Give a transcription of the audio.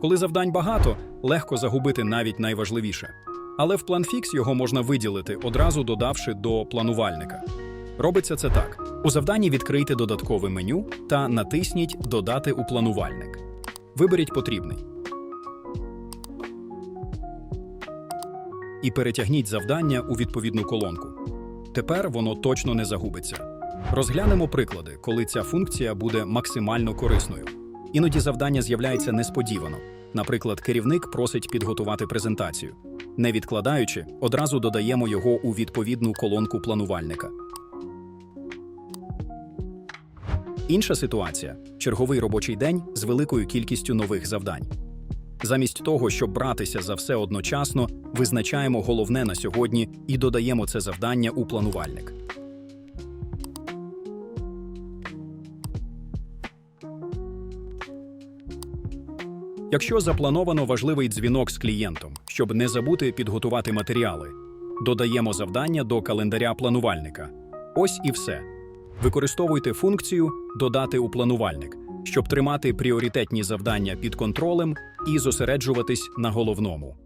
Коли завдань багато, легко загубити навіть найважливіше. Але в планфікс його можна виділити, одразу додавши до планувальника. Робиться це так: у завданні відкрийте додаткове меню та натисніть Додати у планувальник. Виберіть потрібний. І перетягніть завдання у відповідну колонку. Тепер воно точно не загубиться. Розглянемо приклади, коли ця функція буде максимально корисною. Іноді завдання з'являється несподівано. Наприклад, керівник просить підготувати презентацію. Не відкладаючи, одразу додаємо його у відповідну колонку планувальника. Інша ситуація черговий робочий день з великою кількістю нових завдань. Замість того, щоб братися за все одночасно, визначаємо головне на сьогодні і додаємо це завдання у планувальник. Якщо заплановано важливий дзвінок з клієнтом, щоб не забути підготувати матеріали, додаємо завдання до календаря планувальника. Ось і все. Використовуйте функцію Додати у планувальник, щоб тримати пріоритетні завдання під контролем і зосереджуватись на головному.